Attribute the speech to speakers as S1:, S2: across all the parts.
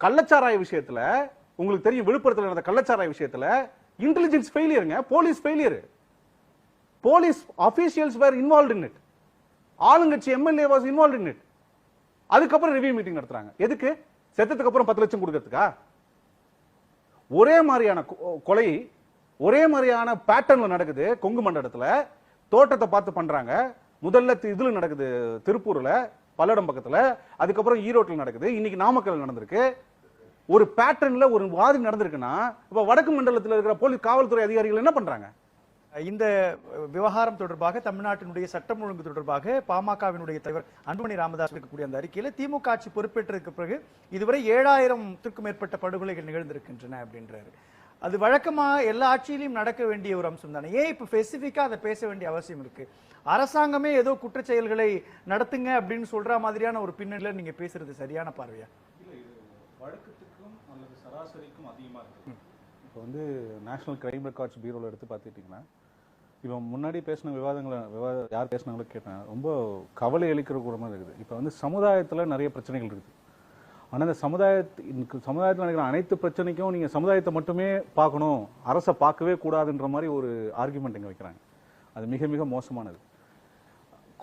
S1: கள்ளச்சாராய விஷயத்துல உங்களுக்கு தெரியும் விழுப்புரத்துல நடந்த கள்ளச்சாராய விஷயத்துல intelligence ஃபெயிலியருங்க police failure police officials were involve in it ஆளுங்கட்சி MLA was involve in it அதுக்கப்புறம் ரிவ்யூ மீட்டிங் நடத்துறாங்க. எதுக்கு? செத்ததுக்கு அப்புறம் பத்து லட்சம் கொடுக்கறதுக்கா? ஒரே மாதிரியான கொ- கொலை ஒரே மாதிரியான பேட்டர்ன்ல நடக்குது கொங்கு மண்டலத்துல. தோட்டத்தை பார்த்து பண்றாங்க. முதல்ல இதுல நடக்குது திருப்பூர்ல பல்லடம் பக்கத்துல. அதுக்கப்புறம் ஈரோட்டில் நடக்குது. இன்னைக்கு நாமக்கல் நடந்திருக்கு. ஒரு பேட்டர்ன்ல ஒரு வாதி நடந்திருக்குன்னா இப்ப வடக்கு மண்டலத்தில் இருக்கிற போலீஸ் காவல்துறை அதிகாரிகள் என்ன பண்றாங்க?
S2: இந்த விவகாரம் தொடர்பாக தமிழ்நாட்டினுடைய சட்டம் ஒழுங்கு தொடர்பாக பாமகவினுடைய தலைவர் அன்புமணி ராமதாஸ் இருக்கக்கூடிய அந்த அறிக்கையில திமுக ஆட்சி பொறுப்பேற்றதுக்கு பிறகு இதுவரை ஏழாயிரத்துக்கும் மேற்பட்ட படுகொலைகள் நிகழ்ந்திருக்கின்றன அப்படின்றாரு. அது வழக்கமா எல்லா ஆட்சியிலும் நடக்க வேண்டிய ஒரு அம்சம் தானே? ஏன் இப்ப ஸ்பெசிஃபிக்கா அதை பேச வேண்டிய அவசியம் இருக்கு? அரசாங்கமே ஏதோ குற்றச் செயல்களை நடத்துங்க அப்படின்னு சொல்ற மாதிரியான ஒரு பின்னணியில நீங்க பேசுறது சரியான பார்வையா?
S1: வழக்கத்துக்கும் அல்லது சராசரிக்கும் அதிகமாக இருக்கு இப்போ வந்து நேஷனல் கிரைம் ரெக்கார்ட்ஸ் பியூரோவில் எடுத்து பார்த்துட்டிங்கன்னா இப்போ முன்னாடி பேசின விவாதங்களை விவாத யார் பேசினாங்களோ கேட்டேன் ரொம்ப கவலை அளிக்கிற கூட மாதிரி இருக்குது. இப்போ வந்து சமுதாயத்தில் நிறைய பிரச்சனைகள் இருக்குது. ஆனால் இந்த சமுதாயத்து சமுதாயத்தில் நடக்கிற அனைத்து பிரச்சனைக்கும் நீங்கள் சமுதாயத்தை மட்டுமே பார்க்கணும். அரசை பார்க்கவே கூடாதுன்ற மாதிரி ஒரு ஆர்குமெண்ட் இங்கே வைக்கிறாங்க. அது மிக மிக மோசமானது.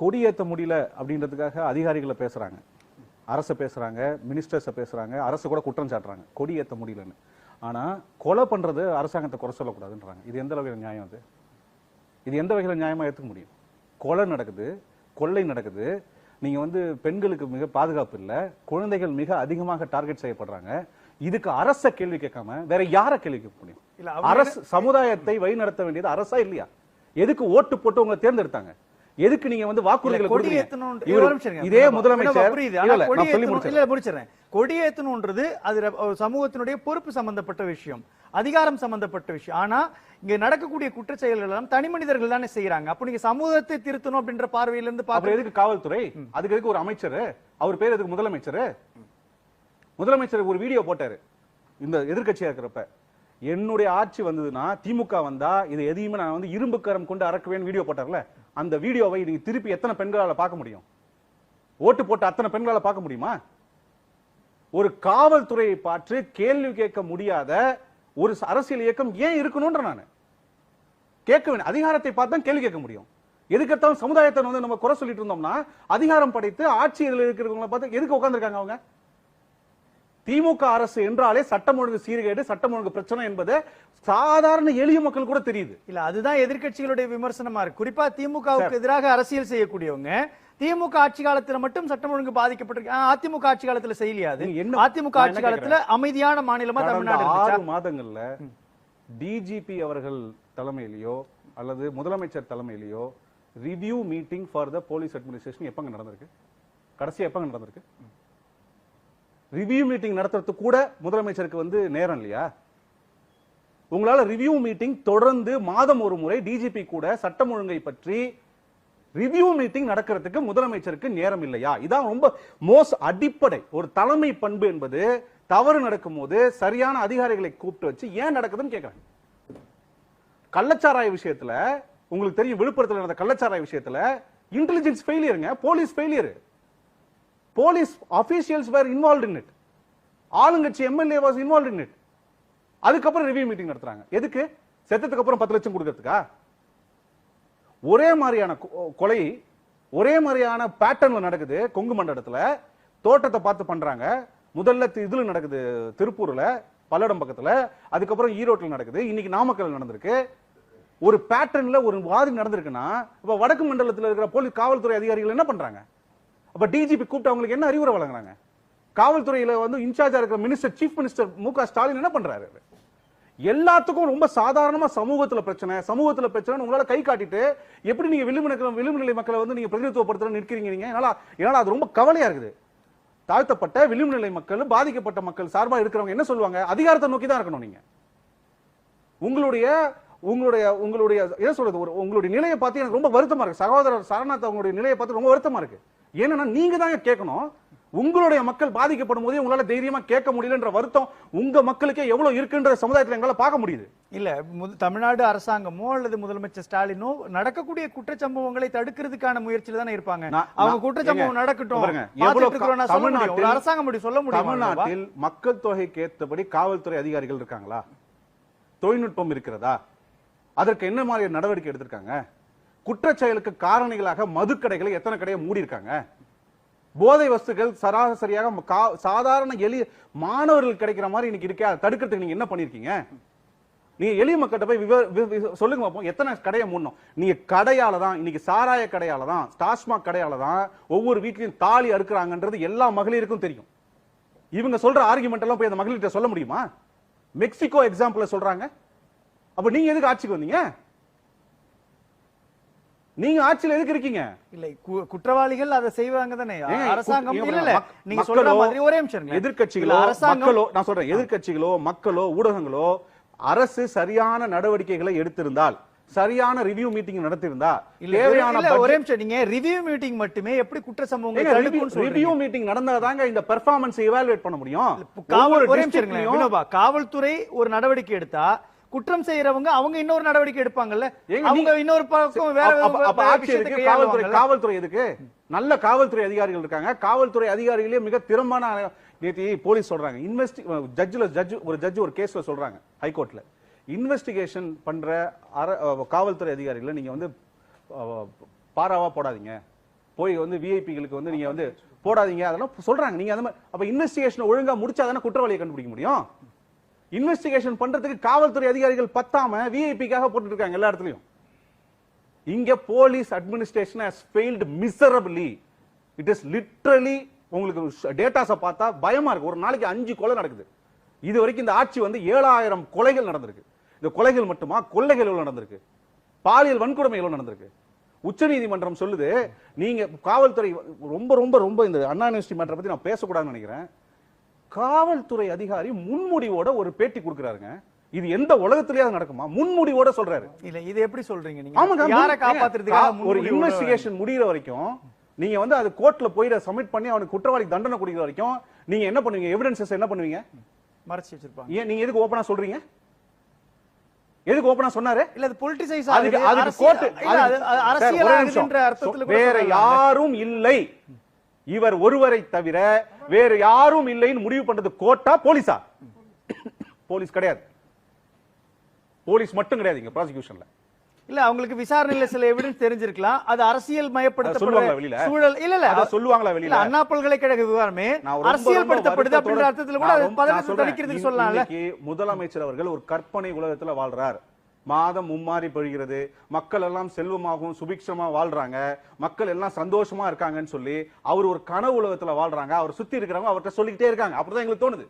S1: கொடியேற்ற முடியல அப்படின்றதுக்காக அதிகாரிகளை பேசுகிறாங்க அரசை பேசுகிறாங்க மினிஸ்டர்ஸை பேசுகிறாங்க அரசு கூட குற்றம் சாட்டுறாங்க. கொடி ஏற்ற முடியலன்னு. ஆனா கொலை பண்றது அரசாங்கத்தை குறை சொல்லக்கூடாதுன்றாங்க. இது எந்த வகையில் நியாயம் அது? இது எந்த வகையில் நியாயமா ஏற்றுக்க முடியும்? கொலை நடக்குது கொள்ளை நடக்குது. நீங்க வந்து பெண்களுக்கு மிக பாதுகாப்பு இல்ல. குழந்தைகள் மிக அதிகமாக டார்கெட் செய்யப்படுறாங்க. இதுக்கு அரச கேள்வி கேட்காம வேற யார கேள்வி கேட்க முடியும்? அரசு சமுதாயத்தை வழிநடத்த வேண்டியது அரசா இல்லையா? எதுக்கு ஓட்டு போட்டு உங்களை தேர்ந்தெடுத்தாங்க? எதுக்கு நீங்க வந்து வாக்குறுதிகளை
S2: கொடி
S1: கொடுக்குறீங்க?
S2: ஏத்தணும்ன்ற-
S1: இவரு-
S2: ஒரு நிமிஷம் இருங்க.
S1: இதே
S2: வினோபா,
S1: முதலமைச்சர்
S2: புரியுது.
S1: இல்ல, முடிச்சிடுறேன்.
S2: அது சமூகத்தினுடைய பொறுப்பு சம்பந்தப்பட்ட விஷயம். அதிகாரம் சம்பந்தப்பட்ட விஷயம். ஆனா இங்க நடக்கக்கூடிய குற்றச் செயல்கள் எல்லாம் தனி மனிதர்கள் தானே செய்யறாங்க அப்ப நீங்க சமூகத்தை திருத்தணும் அப்படின்ற பார்வையில இருந்து பாக்குறது
S1: எதுக்கு காவல்துறை? அதுக்கு எதுக்கு ஒரு அமைச்சர்? அவர் பேர் எதுக்கு முதலமைச்சர்? முதலமைச்சர் ஒரு வீடியோ போட்டாரு. இந்த எதிர்க்கட்சியா இருக்கிறப்ப. என்னுடைய ஆட்சி வந்ததுன்னா திமுக வந்தா இது எதையுமே நான் வந்து இரும்பு கரம் கொண்டு அறக்குவேன் வீடியோ போட்டார்ல. அந்த வீடியோவை நீங்க திருப்பி எத்தனை பெண்களால் பார்க்க முடியும்? ஓட்டு போட்ட அத்தனை பெண்களால் பார்க்க முடியுமா? ஒரு காவல்துறையை பார்த்து கேள்வி கேட்க முடியாத ஒரு அரசியல் இயக்கம் ஏன் இருக்கணும்ன்ற நான். கேட்க வேண்டிய அதிகாரத்தை பார்த்து தான் கேள்வி கேட்க முடியும். எதுக்கெடுத்தாலும் சமுதாயத்தை வந்து நம்ம குறை சொல்லிட்டு இருந்தோம்னா அதிகாரம் படைத்து ஆட்சியில் இருக்கிறவங்களை பார்த்து எதுக்கு உட்காந்துருக்காங்க அவங்க? திமுக அரசு என்றாலே சட்டம் ஒழுங்கு சீர்கேடு சட்டம் ஒழுங்கு பிரச்சனை என்பது சாதாரண எளிய மக்கள் கூட தெரியுது.
S2: இல்ல அதுதான் எதிர்க்கட்சிகளுடைய விமர்சனமா இருக்கு. குறிப்பா திமுகவுக்கு எதிராக அரசியல் செய்யக்கூடியவங்க திமுக ஆட்சி காலத்துல மட்டும் சட்டம் ஒழுங்கு பாதிக்கப்பட்டிருக்கு. அதிமுக ஆட்சி காலத்துல செய்யலையா அது?
S1: நீங்க என்ன-
S2: அதிமுக ஆட்சி காலத்துல அமைதியான மாநிலமா தமிழ்நாடு?
S1: ஆறு மாதங்கள்ல டிஜிபி அவர்கள் தலைமையிலயோ அல்லது முதலமைச்சர் தலைமையிலயோ review meeting for the police administration எப்பங்க நடந்திருக்கு? கடைசியா எப்பங்க நடந்திருக்கு? ரிவ்யூ மீட்டிங் நடத்துறதுக்கு கூட முதலமைச்சருக்கு வந்து நேரம் இல்லையா? உங்களால் ரிவ்யூ மீட்டிங் தொடர்ந்து மாதம் ஒரு முறை டிஜிபி கூட சட்டம் ஒழுங்கை பற்றி ரிவ்யூ மீட்டிங் நடக்கிறதுக்கு முதலமைச்சருக்கு நேரம் இல்லையா? இதான் ரொம்ப மோஸ் அடிப்படை. ஒரு தலைமை பண்பு என்பது தவறு நடக்கும்போது சரியான அதிகாரிகளை கூப்பிட்டு வச்சு ஏன் நடக்குதுன்னு கேட்கறேன் கள்ளச்சாராய விஷயத்துல உங்களுக்கு தெரியும் விழுப்புரத்தில் நடந்த கள்ளச்சாராய விஷயத்துல intelligence ஃபெயிலியருங்க police failure police officials were involve in it ஆளுங்கட்சி MLA was involve in it அதுக்கப்புறம் ரிவ்யூ மீட்டிங் நடத்துறாங்க. எதுக்கு? செத்ததுக்கு அப்புறம் பத்து லட்சம் கொடுக்கறதுக்கா? ஒரே மாதிரியான கொ- கொலை ஒரே மாதிரியான பேட்டர்ன்ல நடக்குது. கொங்கு மண்டலத்துல தோட்டத்தை பார்த்து பண்றாங்க. முதல்ல இதுல நடக்குது திருப்பூர்ல பல்லடம் பக்கத்துல. அதுக்கப்புறம் ஈரோட்டில் நடக்குது. இன்னைக்கு நாமக்கல் நடந்திருக்கு. ஒரு பேட்டர்ன்ல ஒரு வாதி நடந்திருக்குன்னா இப்ப வடக்கு மண்டலத்தில் இருக்கிற போலீஸ் காவல்துறை அதிகாரிகள் என்ன பண்றாங்க? அப்ப டிஜிபி கூப்பிட்டு அவங்களுக்கு என்ன அறிவுரை வழங்குறாங்க? காவல்துறையில வந்து இன்சார்ஜா இருக்கிற மினிஸ்டர் சீஃப் மினிஸ்டர் மு க ஸ்டாலின் என்ன பண்றாரு? எல்லாத்துக்கும் ரொம்ப சாதாரணமா சமூகத்துல பிரச்சனை சமூகத்துல பிரச்சனை உங்களால கை காட்டிட்டு எப்படி நீங்க விளிம்பு விளிம்பு நிலை மக்களை வந்து நீங்க பிரதிநிதித்துவப்படுத்த நிற்கிறீங்க நீங்க? என்னால அது ரொம்ப கவலையா இருக்குது. தாழ்த்தப்பட்ட விளிம்பு நிலை மக்கள் பாதிக்கப்பட்ட மக்கள் சார்பா இருக்கிறவங்க என்ன சொல்லுவாங்க? அதிகாரத்தை நோக்கி தான் இருக்கணும் நீங்க. உங்களுடைய உங்களுடைய உங்களுடைய என்ன சொல்றது ஒரு உங்களுடைய நிலையை பார்த்து எனக்கு ரொம்ப வருத்தமா இருக்கு. சகோதரர் சரணாத் அவங்களுடைய நிலையை பார்த்து ரொம்ப வருத்தமா இருக்கு. ஏன்னா நீங்க தான் கேட்கணும். உங்களுடைய மக்கள் பாதிக்கப்படும் போதே உங்களால தைரியமா கேட்க முடியலன்ற வருத்தம் உங்க மக்களுக்கே எவ்வளவு இருக்குன்ற சமுதாயத்துல எங்களால பார்க்க முடியுது.
S2: இல்ல தமிழ்நாடு அரசாங்கமோ அல்லது முதலமைச்சர் ஸ்டாலினோ நடக்கக்கூடிய குற்றச்சம்பவங்களை தடுக்கிறதுக்கான முயற்சியில தானே இருப்பாங்க. அவங்க குற்றச்சம்பவம் நடக்கட்டும். அரசாங்கம் சொல்ல முடியும்
S1: தமிழ்நாட்டில் மக்கள் தொகைக்கு ஏற்றபடி காவல்துறை அதிகாரிகள் இருக்காங்களா? தொழில்நுட்பம் இருக்கிறதா? அதற்கு என்ன மாதிரி நடவடிக்கை எடுத்திருக்காங்க? குற்றச்செயலுக்கு காரணிகளாக மதுக்கடைகளை எத்தனை கடையை மூடி இருக்காங்க போதை வஸ்துகள் சராசரியாக கா- சாதாரண எளிய மாணவர்கள் கிடைக்கிற மாதிரி இன்னைக்கு இருக்கே அதை தடுக்கிறதுக்கு நீங்க என்ன பண்ணிருக்கீங்க நீங்க எளிய மக்கள்கிட்ட போய் விவ- வி- சொல்லுங்க பார்ப்போம் எத்தனை கடையை மூடணும்? நீங்க கடையால தான் இன்னைக்கு சாராய கடையால தான் டாஸ்மாக் கடையால தான் ஒவ்வொரு வீட்லயும் தாலி அறுக்கிறாங்கன்றது எல்லா மகளிருக்கும் தெரியும். இவங்க சொல்ற ஆர்குமெண்ட் எல்லாம் போய் அந்த மகளிர்கிட்ட சொல்ல முடியுமா? மெக்சிகோ எக்ஸாம்பிள் சொல்றாங்க. அப்ப நீங்க எதுக்கு ஆட்சிக்கு வந்தீங்க? நீங்க ஆட்சியில எதுக்கு இருக்கீங்க
S2: இல்ல குற்றவாளிகள் அதை செய்வாங்க தானே அரசாங்கம் இல்ல இல்ல நீங்க சொல்ற மாதிரி ஒரே நிமிஷம்.
S1: எதிர்க்கட்சிகளோ மக்களோ நான் சொல்றேன் எதிர்க்கட்சிகளோ மக்களோ ஊடகங்களோ அரசு சரியான நடவடிக்கைகளை எடுத்திருந்தால் சரியான ரிவ்யூ மீட்டிங் நடத்திருந்தா தேவையான
S2: ஒரே நிமிஷம் நீங்க ரிவ்யூ மீட்டிங் மட்டுமே எப்படி குற்ற சம்பவங்களை சொல்றீங்க?
S1: review meeting நடந்தாதாங்க இந்த பெர்ஃபார்மன்ஸ் evaluate பண்ண முடியும்
S2: காவல் ஒரே நிமிஷம் காவல்துறை ஒரு நடவடிக்கை எடுத்தா குற்றம் செய்யறவங்க அவங்க இன்னொரு நடவடிக்கை எடுப்பாங்கல்ல? அவங்க இன்னொரு பக்கம் வேற?
S1: காவல்துறை? காவல்துறை எதுக்கு? நல்ல காவல்துறை அதிகாரிகள் இருக்காங்க. காவல்துறை அதிகாரிகளே மிக திறமான நேத்தி போலீஸ் சொல்றாங்க. இன்வெஸ்டி ஜட்ஜ்ல ஜட்ஜ் ஒரு ஜட்ஜ் ஒரு கேஸ்ல சொல்றாங்க ஹைகோர்ட்ல இன்வெஸ்டிகேஷன் பண்ற காவல்துறை அதிகாரிகளை நீங்க வந்து பாராவா போடாதீங்க. போய் வந்து விஐபிகளுக்கு வந்து நீங்க வந்து போடாதீங்க. அதெல்லாம் சொல்றாங்க. நீங்க அந்த மாதிரி அப்ப இன்வெஸ்டிகேஷன் ஒழுங்கா முடிச்சாதானே குற்றவாளியை கண்டுபிடிக்க முடியும்? இன்வெஸ்டிகேஷன் பண்றதுக்கு காவல்துறை அதிகாரிகள் பத்தாம விஐபிக்காக போட்டு இருக்காங்க எல்லா இடத்துலயும். இங்க police administration has failed miserably it is literally உங்களுக்கு டேட்டாஸை பார்த்தா பயமா இருக்கு. ஒரு நாளைக்கு அஞ்சு கொலை நடக்குது. இது வரைக்கும் இந்த ஆட்சி வந்து ஏழாயிரம் கொலைகள் நடந்திருக்கு. இந்த கொலைகள் மட்டுமா? கொள்ளைகள் எவ்வளவு நடந்திருக்கு? பாலியல் வன்கொடுமை எவ்வளவு நடந்திருக்கு? உச்சநீதிமன்றம் சொல்லுது நீங்க காவல்துறை ரொம்ப ரொம்ப ரொம்ப இந்த அண்ணா யூனிவர்சிட்டி மேட்டரை பத்தி நான் பேசக்கூடாதுன்னு நினைக்கிறேன். காவல்துறை அதிகாரி முன்முடிவோட ஒரு பேட்டி கொடுக்குறாருங்க. இது எந்த உலகத்திலேயாவது நடக்குமா? முன்முடிவோட சொல்றாரு.
S2: இல்ல இது எப்படி சொல்றீங்க
S1: ஆமாங்க
S2: நீங்க யாரை காப்பாத்துறதுக்காக
S1: ஒரு இன்வெஸ்டிகேஷன் முடியிற வரைக்கும் நீங்க வந்து அது கோர்ட்ல போய் சப்மிட் பண்ணி அவனுக்கு குற்றவாளி தண்டனை கொடுக்கிற வரைக்கும் நீங்க என்ன பண்ணுவீங்க? எவிடன்சஸ் என்ன பண்ணுவீங்க?
S2: மறைச்சு வச்சிருப்பாங்க.
S1: ஏன் நீங்க எதுக்கு ஓபனா சொல்றீங்க? எதுக்கு ஓபனா சொன்னாரு?
S2: இல்ல அது பொலிட்டிசைஸ்
S1: அதுக்கு அதுக்கு கோர்ட்
S2: அரசியல் அர்த்தத்துல
S1: வேற. யாரும் இல்லை. இவர் ஒருவரை தவிர வேற யாரும் இல்லைன்னு முடிவு பண்றது கோர்ட்டா போலீஸா? போலீஸ் கிடையாது. போலீஸ் மட்டும் கிடையாது இங்க ப்ராசிக்யூஷன்ல
S2: இல்ல அவங்களுக்கு விசாரணையில சில எவிடன்ஸ் தெரிஞ்சிருக்கலாம். அது அரசியல்? மயப்படுத்தப்படுற சூழல் இல்ல இல்ல.
S1: அத சொல்லுவாங்களா வெளியில?
S2: அண்ணா பல்கலைக்கழக விவகாரமே அரசியல் படுத்தப்படுது அப்படின்ற அர்த்தத்துல கூட சொல்லலாம்ல.
S1: இன்னைக்கு முதலமைச்சர் அவர்கள் ஒரு கற்பனை உலகத்துல வாழ்றார். மாதம் மும்மாறி பொழிகிறது மக்கள் எல்லாம் செல்வமாகவும் சுபிக்ஷமா வாழ்றாங்க. மக்கள் எல்லாம் சந்தோஷமா இருக்காங்கன்னு சொல்லி அவர் ஒரு கனவு உலகத்துல வாழ்றாங்க. அவர் சுத்தி இருக்கிறவங்க அவர்கிட்ட சொல்லிக்கிட்டே இருக்காங்க. அப்படிதான் எங்களுக்கு தோணுது.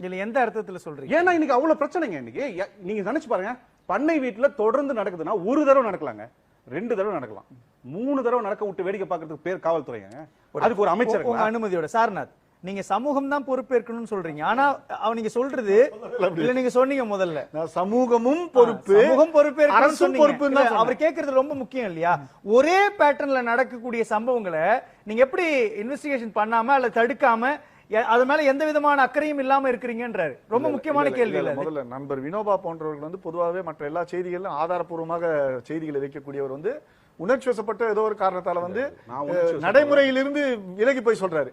S2: இதுல எந்த அர்த்தத்துல சொல்றீங்க?
S1: ஏன்னா இன்னைக்கு அவ்வளவு பிரச்சனைங்க இன்னைக்கு. நீங்க நினைச்சு பாருங்க. பண்ணை வீட்டுல தொடர்ந்து நடக்குதுன்னா ஒரு தடவை நடக்கலாங்க. ரெண்டு தடவை நடக்கலாம். மூணு தடவை நடக்க விட்டு வேடிக்கை பார்க்கறதுக்கு பேர் காவல்துறைங்க. அதுக்கு ஒரு அமைச்சர்
S2: அனுமதியோட சார்நாத் நீங்க சமூகம் தான் பொறுப்பேற்கணும்னு சொல்றீங்க. ஆனா அவ நீங்க சொல்றது இல்ல நீங்க சொன்னீங்க முதல்ல.
S3: சமூகமும் பொறுப்பு
S2: சமூகம்
S3: அரசும் தான்
S2: இல்ல, அவர் கேக்குறது ரொம்ப முக்கியம் இல்லையா? ஒரே பேட்டர்ன்ல நடக்கக்கூடிய சம்பவங்களை நீங்க எப்படி இன்வெஸ்டிகேஷன் பண்ணாம அல்ல தடுக்காம அது மேல எந்த விதமான அக்கறையும் இல்லாம இருக்கிறீங்கன்றாரு. ரொம்ப முக்கியமான கேள்வி?
S3: முதல்ல நண்பர் வினோபா போன்றவர்கள் வந்து பொதுவாகவே மற்ற எல்லா செய்திகளிலும் ஆதாரப்பூர்வமாக செய்திகளை வைக்கக்கூடியவர் வந்து உணர்ச்சி வசப்பட்ட ஏதோ ஒரு காரணத்தால வந்து. நடைமுறையிலிருந்து விலகி போய் சொல்றாரு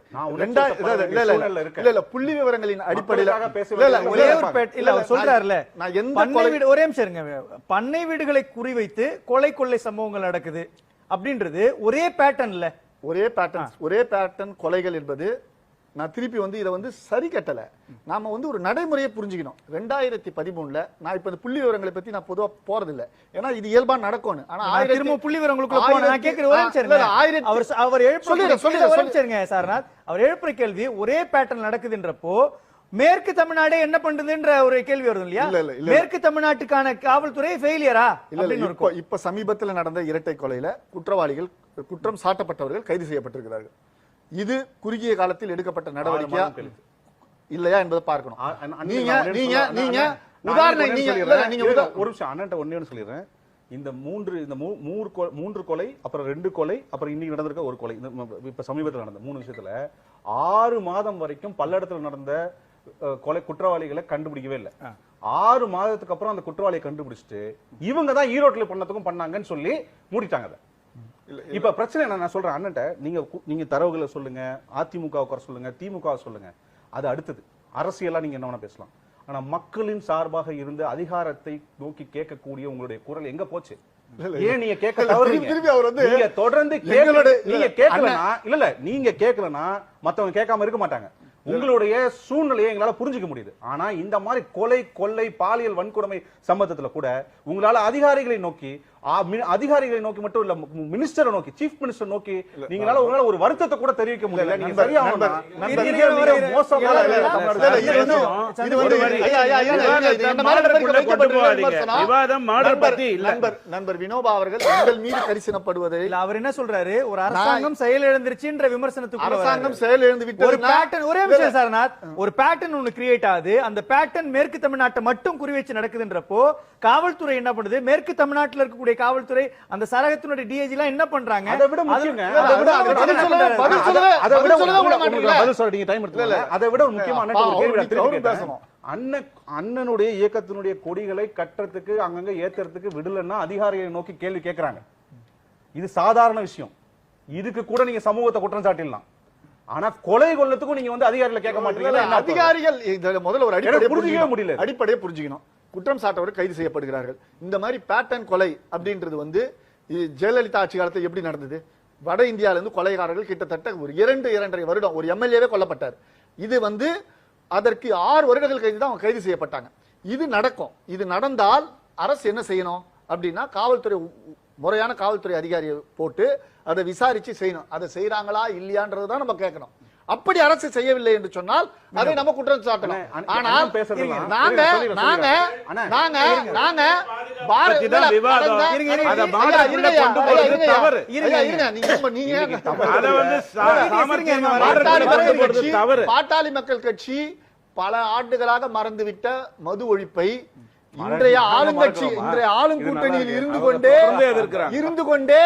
S3: இல்ல, புள்ளி விவரங்களின் அடிப்படையில
S2: சொல்றாருல ஒரே நிமிஷம் பண்ணை வீடுகளை குறிவைத்து கொலை கொள்ளை சம்பவங்கள் நடக்குது அப்படின்றது ஒரே பேட்டர்ன்ல
S3: ஒரே பேட்டர்ன் ஒரே பேட்டர்ன் கொலைகள் என்பது நான் திருப்பி வந்து இதை வந்து சரி கட்டல. நாம வந்து ஒரு நடைமுறையை புரிஞ்சுக்கணும். ரெண்டாயிரத்தி பதிமூணுல நான் இப்ப இந்த புள்ளி விவரங்களை பத்தி நான் பொதுவா போறது இல்ல ஏன்னா இது இயல்பா நடக்கும்னு. ஆனா
S2: நான்
S3: ஆயிரத்தி-
S2: திரும்ப புள்ளி
S3: ஆயிரத்தி-
S2: அவர் அவர் இருங்க சார்நாத் அவர் எழுப்புற கேள்வி ஒரே பேட்டர்ன் நடக்குதுன்றப்போ மேற்கு தமிழ்நாடே என்ன பண்ணுதுன்ற ஒரு கேள்வி வருது இல்லையா?
S3: இல்ல, இல்ல, இல்ல.
S2: மேற்கு தமிழ்நாட்டுக்கான காவல்துறை ஃபெயிலியரா
S3: இல்ல இப்ப சமீபத்தில் நடந்த இரட்டை கொலையில குற்றவாளிகள் குற்றம் சாட்டப்பட்டவர்கள் கைது செய்யப்பட்டிருக்கிறார்கள். இது குறுகிய காலத்தில் எடுக்கப்பட்ட நடவடிக்கையா. இல்லையா என்பதை பார்க்கணும்.
S1: அண்ணன்
S3: நீங்க நீங்க. நீங்க
S1: அண்ணன்,
S3: உதாரணம் நீங்க நீங்க
S1: ஒரு நிமிஷம் அண்ணன்ட்ட ஒண்ணே ஒண்ணு சொல்லிடுறேன். இந்த மூன்று இந்த மூ- மூன்று கொலை அப்புறம் ரெண்டு கொலை அப்புறம் இன்னைக்கு நடந்திருக்க ஒரு கொலை. இப்ப சமீபத்தில் நடந்த மூணு விஷயத்துல ஆறு மாதம் வரைக்கும் பல்லடத்துல நடந்த கொலை குற்றவாளிகளை கண்டுபிடிக்கவே இல்லை. ஆறு மாதத்துக்கு அப்புறம் அந்த குற்றவாளியை கண்டுபிடிச்சிட்டு இவங்க தான் ஈரோட்ல பண்ணதுக்கும் பண்ணாங்கன்னு சொல்லி மூடிட்டாங்க அதை. இப்ப பிரச்சனை என்ன நான் சொல்றேன் அண்ணன்ட்ட நீங்க நீங்க தரவுகளை சொல்லுங்க அதிமுக குறை சொல்லுங்க திமுக சொல்லுங்க. அது அடுத்தது. அரசியலா நீங்க என்ன வேணா பேசலாம். ஆனா மக்களின் சார்பாக இருந்து அதிகாரத்தை நோக்கி கேட்கக்கூடிய உங்களுடைய குரல் எங்க போச்சு? ஏன் நீங்க கேட்க
S3: இல்ல,
S1: தவறுறீங்க
S3: திருப்பி திருப்பி அவர் வந்து
S1: நீங்க தொடர்ந்து
S3: எங்களுடைய-
S1: கேட்க நீங்க கேட்கலனா இல்ல இல்ல நீங்க கேட்கலனா மத்தவங்க கேட்காம இருக்க மாட்டாங்க. உங்களுடைய சூழ்நிலையை எங்களால புரிஞ்சுக்க முடியுது. ஆனா இந்த மாதிரி கொலை கொள்ளை பாலியல் வன்கொடுமை சம்பந்தத்துல கூட உங்களால அதிகாரிகளை நோக்கி அதிகாரிகளை நோக்கி மட்டும் இல்ல மினிஸ்டரை நோக்கி சீஃப் மினிஸ்டர் நோக்கி நீங்களால உங்களால ஒரு வருத்தத்தை கூட தெரிவிக்க முடியல. நீங்க சரியா
S3: நண்பர்,
S4: ஒரு
S3: வினோபா அவர்கள் எங்கள் மீது கரிசனப்படுவதை
S2: இல்ல அவர் என்ன சொல்றாரு? ஒரு அரசாங்கம் செயல் இழந்துருச்சுன்ற விமர்சனத்துக்குள்ள
S3: அரசாங்கம். செயல் இழந்து
S2: ஒரு
S3: விட்டது
S2: பேட்டர்ன் ஒரே விஷயம் சார்நாத் ஒரு பேட்டர்ன் ஒன்னு கிரியேட் ஆகுது. அந்த பேட்டர்ன் மேற்கு தமிழ்நாட்டை மட்டும் குறி வச்சு நடக்குதுன்றப்போ காவல்துறை என்ன பண்ணுது? மேற்கு தமிழ்நாட்டுல இருக்கக்கூடிய காவல்துறை அந்த சரகத்தினுடைய டிஐஜி எல்லாம் என்ன பண்றாங்க
S1: அதை விட முக்கியங்க
S2: அது-
S1: விட
S2: பதில் சொல்லவே-
S3: பதில்
S1: அதை-
S3: சொல்லவே-
S1: அதை விட
S3: பதில்
S1: சொல்ல நீங்க டைம் எடுத்துக்கோங்க அதை விட ஒரு முக்கியமான கேள்வி.
S3: பேசணும்.
S1: அண்ணன் அண்ணனுடைய இயக்கத்தினுடைய கொடிகளை கட்டுறதுக்கு அங்கங்க ஏத்துறதுக்கு விடலன்னா அதிகாரிகளை நோக்கி கேள்வி கேட்கறாங்க இது சாதாரண விஷயம் இதுக்கு கூட நீங்க சமூகத்தை குற்றம் சாட்டிடலாம் ஆனா கொலை கொள்ளத்துக்கும் நீங்க வந்து அதிகாரிகளை கேட்க அர்த்தம்?
S3: அதிகாரிகள் முதல்ல ஒரு அடிப்படையை
S1: புரிஞ்சுக்கவே. முடியல.
S3: அடிப்படையை புரிஞ்சுக்கணும் குற்றம் சாட்டவர்கள் கைது செய்யப்படுகிறார்கள். இந்த மாதிரி பேட்டர்ன் கொலை அப்படின்றது வந்து ஜெயலலிதா ஆட்சி காலத்தில் எப்படி நடந்தது? வட இந்தியாவிலேருந்து கொலைகாரர்கள் கிட்டத்தட்ட ஒரு இரண்டு இரண்டரை வருடம் ஒரு எம்எல்ஏவே கொல்லப்பட்டார். இது வந்து அதற்கு ஆறு வருடங்கள் கழித்து தான் அவங்க கைது செய்யப்பட்டாங்க. இது நடக்கும். இது நடந்தால் அரசு என்ன செய்யணும்? அப்படின்னா காவல்துறை முறையான காவல்துறை அதிகாரியை போட்டு அதை விசாரித்து செய்யணும். அதை செய்கிறாங்களா இல்லையான்றது தான் நம்ம கேட்கணும். அப்படி அரசு செய்யவில்லை என்று சொன்னால் அதை நம்ம குற்றம் சாட்டணும்
S1: அண்ணே,
S3: ஆனால் நாங்க நாங்க நாங்க நாங்க பாட்டாளி மக்கள் கட்சி பல ஆண்டுகளாக மறந்துவிட்ட மது ஒழிப்பை இன்றைய ஆளுங்கட்சி? இன்றைய ஆளும் கூட்டணியில். இருந்து கொண்டே. இருந்து கொண்டே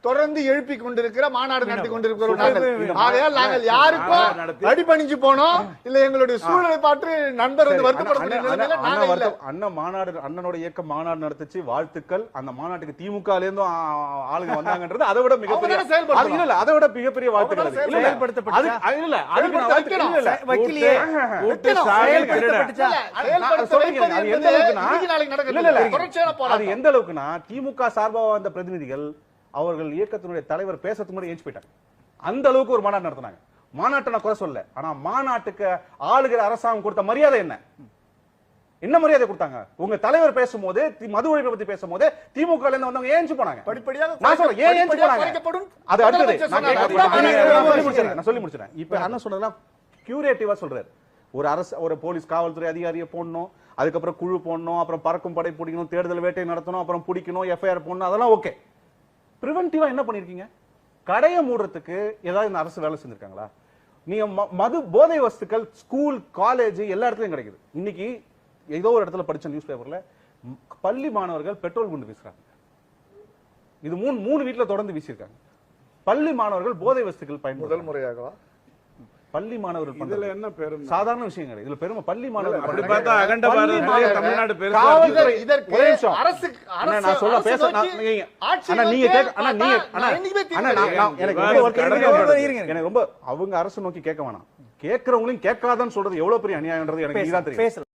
S3: தொடர்ந்து எழுப்பி கொண்டிருக்கிற மாநாடு நடத்தி கொண்டிருக்கிறோம் நாங்கள் ஆகையால் நாங்கள் யாருக்கும் அடிபணிஞ்சு போனோம். இல்ல எங்களுடைய சூழலை பார்த்து நண்பர் வந்து வருத்தப்படக்கூடிய
S1: அண்ணன் மாநாடு அண்ணனோட இயக்கம் மாநாடு நடத்துச்சு. வாழ்த்துக்கள். அந்த மாநாட்டுக்கு திமுக இருந்தும் ஆளுங்க வந்தாங்கன்றது அதை விட மிகப்பெரிய. அது இல்ல, அதை விட மிகப்பெரிய வாழ்த்துக்கள்.
S2: செயல்படுத்தப்பட்டா?
S1: எந்த அளவுக்குன்னா- திமுக சார்பா வந்த பிரதிநிதிகள் அவர்கள் இயக்கத்தினுடைய தலைவர் பேசத்துக்கு முன்னாடி ஏஞ்சி போயிட்டாங்க. அந்த அளவுக்கு ஒரு மாநாடு நடத்தினாங்க. மாநாட்டை நான் குறை சொல்ல ஆனா மாநாட்டுக்கு ஆளுகிற அரசாங்கம் கொடுத்த மரியாதை என்ன? என்ன மரியாதை கொடுத்தாங்க? உங்க தலைவர் பேசும்போது மது ஒழிப்பை பத்தி பேசும்போது திமுக இருந்து வந்தவங்க ஏஞ்சி போனாங்க.
S3: படிப்படியாக
S1: நான் சொல்றேன் ஏன் ஏஞ்சி
S3: படிப்படியாக
S1: போனாங்க. அது அடுத்தது. நான் சொல்லி முடிச்சிடுறேன். இப்ப அண்ணன் சொன்னதெல்லாம் கியூரேட்டிவா சொல்றாரு. ஒரு அரசு ஒரு போலீஸ் காவல்துறை அதிகாரியை போடணும் அதுக்கப்புறம் குழு போடணும் அப்புறம் பறக்கும் படை பிடிக்கணும் தேடுதல் வேட்டை நடத்தணும் அப்புறம் பிடிக்கணும் எஃப்ஐஆர் போடணும் அதெல்லாம் ஓகே ப்ரிவென்டிவாக என்ன பண்ணிருக்கீங்க? கடையை மூடுறதுக்கு ஏதாவது இந்த அரசு வேலை செஞ்சிருக்காங்களா? நீங்க ம- மது போதை வஸ்துக்கள் ஸ்கூல் காலேஜ் எல்லா இடத்துலயும் கிடைக்குது. இன்னைக்கு ஏதோ ஒரு இடத்துல படிச்ச நியூஸ் பேப்பர்ல பள்ளி மாணவர்கள் பெட்ரோல் குண்டு வீசுறாங்க. இது மூணு மூணு வீட்டில் தொடர்ந்து வீசியிருக்காங்க. பள்ளி மாணவர்கள் போதை வஸ்துக்கள்
S3: முதல் முறையாகவா?
S1: பள்ளி மாணவர்கள்
S4: இதுல. என்ன பெருமை
S1: சாதாரண விஷயம் கிடையாது இதுல பெருமை பள்ளி மாணவர்கள்.
S4: பார்த்தா அகண்ட
S1: மாணவர்கள்
S4: தமிழ்நாடு பெருசா
S1: காவல்துறை
S3: இதற்கு-. அரசு-
S1: அண்ணா,
S3: அரசு-
S1: நான் சொல்ல பேச நான்
S3: நோக்கி
S1: நீங்க-
S3: ஆட்சி
S1: அண்ணா, நீங்க நீங்க- அண்ணா,
S3: நான்
S1: எனக்கு. எனக்கு ரொம்ப அவங்க அரசு நோக்கி கேட்க வேணாம் கேட்கறவங்களையும் கேட்காதன்னு சொல்றது எவ்வளவு பெரிய அநியாயம்ன்றது எனக்கு இதுதான் தெரியும்